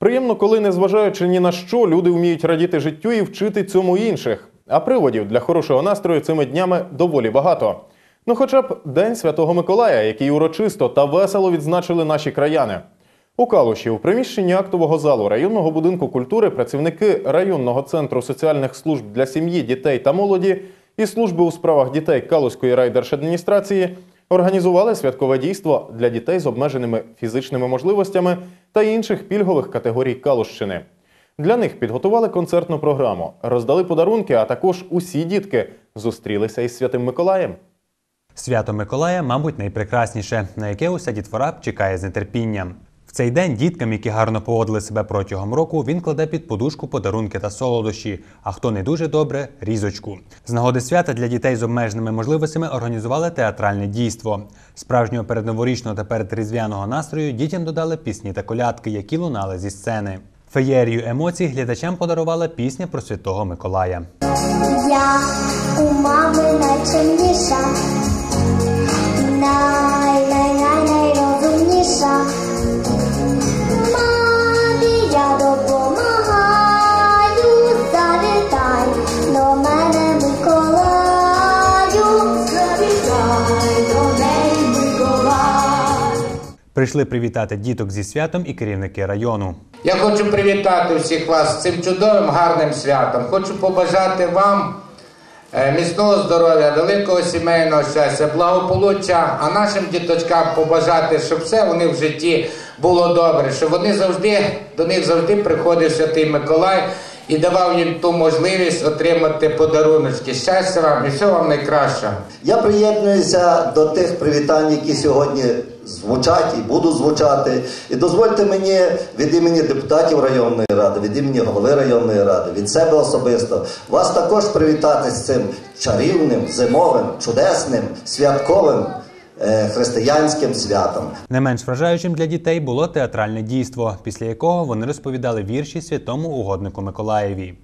Приємно, коли, незважаючи ні на що, люди вміють радіти життю і вчити цьому інших. А приводів для хорошого настрою цими днями доволі багато. Ну, хоча б День Святого Миколая, який урочисто та весело відзначили наші краяни. У Калуші у приміщенні актового залу районного будинку культури працівники районного центру соціальних служб для сім'ї, дітей та молоді і служби у справах дітей Калуської райдержадміністрації організували святкове дійство для дітей з обмеженими фізичними можливостями та інших пільгових категорій Калущини. Для них підготували концертну програму, роздали подарунки, а також усі дітки зустрілися із Святим Миколаєм. Свято Миколая, мабуть, найпрекрасніше, на яке уся дітвора чекає з нетерпінням. В цей день діткам, які гарно поводили себе протягом року, він кладе під подушку подарунки та солодощі, а хто не дуже добре різочку. З нагоди свята для дітей з обмеженими можливостями організували театральне дійство. Справжнього передноворічного та передріздвяного настрою дітям додали пісні та колядки, які лунали зі сцени. Феєрію емоцій глядачам подарувала пісня про святого Миколая. Я у мами найчимніша, Прийшли привітати діток зі святом і керівники району. Я хочу привітати всіх вас з цим чудовим гарним святом. Хочу побажати вам е, міцного здоров'я, великого сімейного щастя, благополуччя, а нашим діточкам побажати, щоб все вони в житті було добре, щоб вони завжди до них завжди приходив Святий Миколай і давав їм ту можливість отримати подаруночки. Щастя вам і всього вам найкращого. Я приєднуюся до тих привітань, які сьогодні звучать і будуть звучати. І дозвольте мені від імені депутатів районної ради, від імені голови районної ради, від себе особисто, вас також привітати з цим чарівним, зимовим, чудесним, святковим е, християнським святом. Не менш вражаючим для дітей було театральне дійство, після якого вони розповідали вірші святому угоднику Миколаєві.